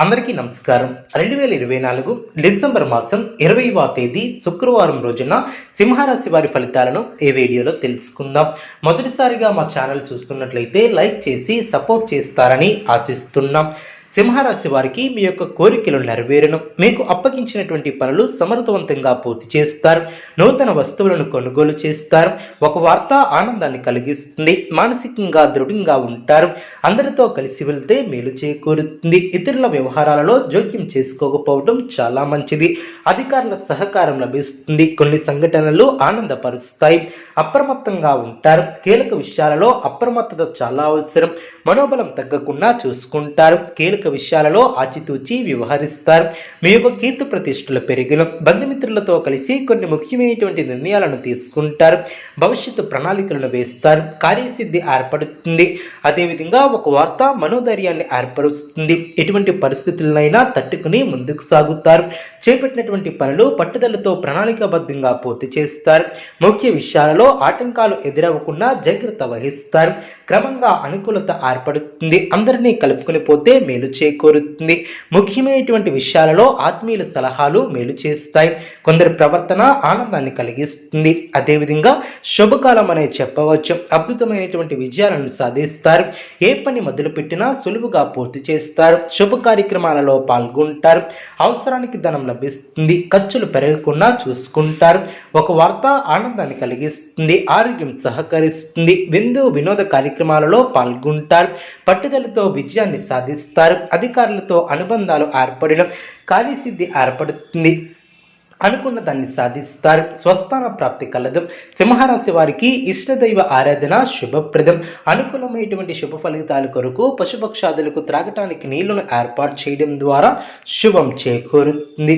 అందరికీ నమస్కారం. రెండు వేల ఇరవై నాలుగు డిసెంబర్ మాసం ఇరవైవ తేదీ శుక్రవారం రోజున సింహరాశి వారి ఫలితాలను ఈ వీడియోలో తెలుసుకుందాం. మొదటిసారిగా మా ఛానల్ చూస్తున్నట్లయితే లైక్ చేసి సపోర్ట్ చేస్తారని ఆశిస్తున్నాం. సింహరాశి వారికి మీ యొక్క కోరికలు నెరవేరను. మీకు అప్పగించినటువంటి పనులు సమర్థవంతంగా పూర్తి చేస్తారు. నూతన వస్తువులను కొనుగోలు చేస్తారు. ఒక వార్త ఆనందాన్ని కలిగిస్తుంది. మానసికంగా దృఢంగా ఉంటారు. అందరితో కలిసి వెళ్తే మేలు చేకూరుతుంది. ఇతరుల వ్యవహారాలలో జోక్యం చేసుకోకపోవడం చాలా మంచిది. అధికారుల సహకారం లభిస్తుంది. కొన్ని సంఘటనలు ఆనందపరుస్తాయి. అప్రమత్తంగా ఉంటారు. కీలక విషయాలలో అప్రమత్తత చాలా అవసరం. మనోబలం తగ్గకుండా చూసుకుంటారు. కీలక విషయాలలో ఆచితూచి వ్యవహరిస్తారు. మీ యొక్క కీర్తి ప్రతిష్టలు పెరిగిన బంధుమిత్రులతో కలిసి కొన్ని ముఖ్యమైనటువంటి నిర్ణయాలను తీసుకుంటారు. భవిష్యత్తు ప్రణాళికలను వేస్తారు. కార్యసిద్ధి ఏర్పడుతుంది. అదేవిధంగా ఒక వార్త మనోధైర్యాన్ని ఏర్పరుస్తుంది. ఎటువంటి పరిస్థితులనైనా తట్టుకుని ముందుకు సాగుతారు. చేపట్టినటువంటి పనులు పట్టుదలతో ప్రణాళికాబద్ధంగా పూర్తి చేస్తారు. ముఖ్య విషయాలలో ఆటంకాలు ఎదురవ్వకుండా జాగ్రత్త వహిస్తారు. క్రమంగా అనుకూలత ఏర్పడుతుంది. అందరినీ కలుపుకొని పోతే మేలు చేకూరుతుంది. ముఖ్యమైనటువంటి విషయాలలో ఆత్మీయుల సలహాలు మేలు చేస్తాయి. కొందరి ప్రవర్తన ఆనందాన్ని కలిగిస్తుంది. అదేవిధంగా శుభకాలం అనే చెప్పవచ్చు. అద్భుతమైనటువంటి విజయాలను సాధిస్తారు. ఏ పని మొదలుపెట్టినా సులువుగా పూర్తి చేస్తారు. శుభ కార్యక్రమాలలో పాల్గొంటారు. అవసరానికి ధనం లభిస్తుంది. ఖర్చులు పెరగకుండా చూసుకుంటారు. ఒక వార్త ఆనందాన్ని కలిగిస్తుంది. ఆరోగ్యం సహకరిస్తుంది. విందు వినోద కార్యక్రమాలలో పాల్గొంటారు. పట్టుదలతో విజయాన్ని సాధిస్తారు. అధికారులతో అనుబంధాలు ఏర్పడిన కార్యసిద్ధి ఏర్పడుతుంది అనుకున్న దాన్ని సాధిస్తారు. స్వస్థాన ప్రాప్తి కలదు. సింహరాశి వారికి ఇష్టదైవ ఆరాధన శుభప్రదం. అనుకూలమైనటువంటి శుభ ఫలితాల కొరకు పశుపక్షాదులకు త్రాగటానికి నీళ్ళను ఏర్పాటు చేయడం ద్వారా శుభం చేకూరుతుంది.